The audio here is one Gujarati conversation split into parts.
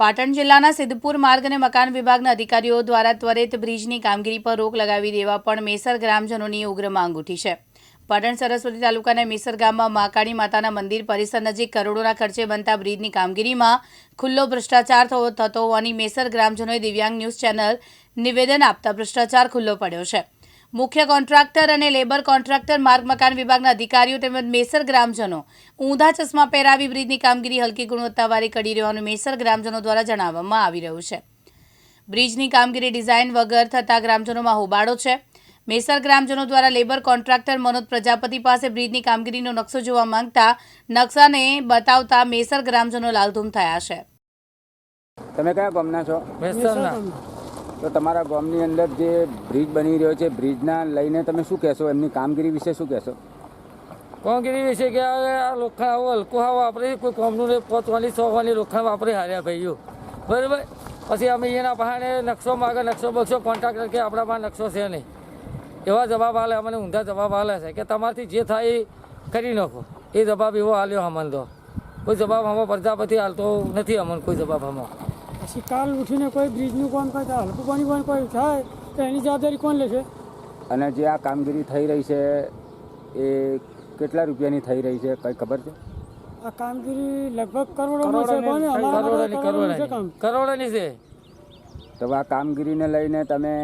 પાટણ જિલ્લાના સિદ્ધપુર માર્ગ અને મકાન વિભાગના અધિકારીઓ દ્વારા ત્વરિત બ્રિજની કામગીરી પર રોક લગાવી દેવા પણ મેસર ગ્રામજનોની ઉગ્ર માંગ ઉઠી છે. પાટણ સરસ્વતી તાલુકાના મેસર ગામમાં મહાકાળી માતાના મંદિર પરિસર નજીક કરોડોના ખર્ચે બનતા બ્રિજની કામગીરીમાં ખુલ્લો ભ્રષ્ટાચાર થતો હોવાની મેસર ગ્રામજનોએ દિવ્યાંગ ન્યૂઝ ચેનલ નિવેદન આપતા ભ્રષ્ટાચાર ખુલ્લો પડ્યો છે. મુખ્ય કોન્ટ્રાક્ટર અને લેબર કોન્ટ્રાક્ટર માર્ગ મકાન વિભાગના અધિકારીઓ તેમજ મેસર ગ્રામજનો ઊંધા ચશ્મા પહેરાવી બ્રિજની કામગીરી હલકી ગુણવત્તાવાળી કરી રહેવાનું મેસર ગ્રામજનો દ્વારા જણાવવામાં આવી રહ્યું છે. બ્રિજની કામગીરી ડિઝાઇન વગર થતા ગ્રામજનોમાં હોબાળો છે. મેસર ગ્રામજનો દ્વારા લેબર કોન્ટ્રાક્ટર મનોજ પ્રજાપતિ પાસે બ્રિજની કામગીરીનો નકશો જોવા માંગતા નકશાને બતાવતા મેસર ગ્રામજનો લાલધૂમ થયા છે. તમે કયા ગામના છો? તો તમારા ગામની અંદર જે બ્રિજ બની રહ્યો છે, બ્રિજના લઈને તમે શું કહેશો? એમની કામગીરી વિશે શું કહેશો? કામગીરી વિશે કે આ લોખંડ આવો હલકો આવો આપણે કોઈ કોમનું પોચવાની, સોવાની લોખંડ વાપરે હાર્યા ભાઈઓ. બરાબર? પછી અમે એના બહાને નકશો માગે, નકશો બક્ષો કોન્ટ્રાક્ટર કે આપણા પાસે નકશો છે નહીં. એવા જવાબ આલે, અમને ઊંધા જવાબ આલે છે કે તમારથી જે થાય એ કરી નાખો. એ જવાબ એવો આલ્યો અમને તો. કોઈ જવાબ આમાં પ્રજાપતિ હાલતો નથી અમને કોઈ જવાબ આમાં. પછી કાલ ઉઠીને કોઈ બ્રિજનું કામ કરતા હલકું પાણી પણ કોઈ થાય તો એની જવાબદારી કોણ લેશે? અને જે આ કામગીરી થઈ રહી છે એ કેટલા રૂપિયાની થઈ રહી છે કઈ ખબર છે? આ કામગીરી લગભગ કરોડોમાં છે કરોડોની છે કરોડોની કરોડોની. છે તો આ કામગીરીને લઈને તમે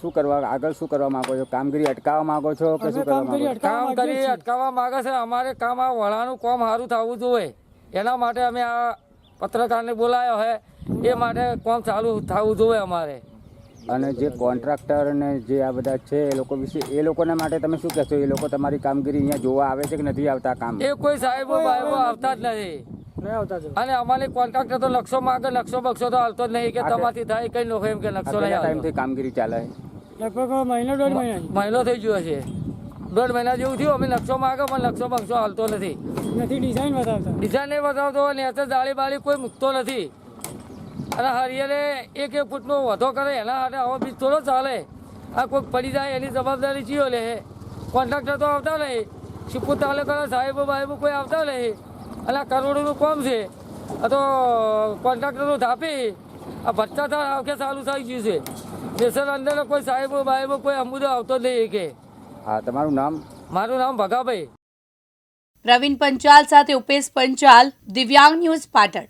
શું કરવા આગળ શું કરવા માંગો છો? કામગીરી અટકાવવા માંગો છો કે શું કરવા કામગીરી માંગો છો? અટકાવવા કામ કરી અટકાવવા માંગે છે. અમારે કામ આ વળાનું કામ સારું થવું જોઈએ. એના માટે અમે આ પત્રકારને બોલાયો છે એ માટે કામ ચાલુ થવું જોઈએ અમારે. અને જે કોન્ટ્રાક્ટર અને જે આ બધા છે એ લોકો વિશે એ લોકોના માટે તમે શું કહેશો? એ લોકો તમારી કામગીરી અહીંયા જોવા આવે છે કે નથી આવતા કામ? એ કોઈ સાહેબો બાહેબો આવતા જ નથી. અને અમારે કોન્ટ્રાક્ટર તો નકશો માંગે લક્ષો બક્ષો તો હાલતો જ નહીં કે તમારથી થાય કઈ લોકો એમ કે લક્ષો નકશો નહીં ટાઈમથી કામગીરી ચાલે? લગભગ મહિનો દોઢ મહિના મહિનો થઈ ગયો છે. દોઢ મહિના જેવું થયું અમે નકશો માંગે પણ લક્ષો બક્ષો હાલતો નથી. નથી ડિઝાઇન બતાવતો ડિઝાઇન નહીં બતાવતો નેચર જાળી બાળી કોઈ મૂકતો નથી. અને હરિયરે એક એક ફૂટનો વધો કરે એના માટે આવો બીજ થોડો ચાલે. આ કોઈ પડી જાય એની જવાબદારી જીઓ લે. કોન્ટ્રાક્ટર તો આવતા નહીં. શિપુ તાલુકાના સાહેબો બાહેબો કોઈ આવતા નહીં. અને આ કરોડોનું કોમ છે. આ તો કોન્ટ્રાક્ટરો થાપી આ ભ્રષ્ટાચાર આખે ચાલુ થઈ ગયું છે. દેશર અંદર કોઈ સાહેબો બાહેબો કોઈ અમુદો આવતો જ નહીં કે હા તમારું નામ? મારું નામ ભગાભાઈ. પ્રવીણ પંચાલ સાથે ઉપેશ પંચાલ દિવ્યાંગ ન્યૂઝ પાટણ.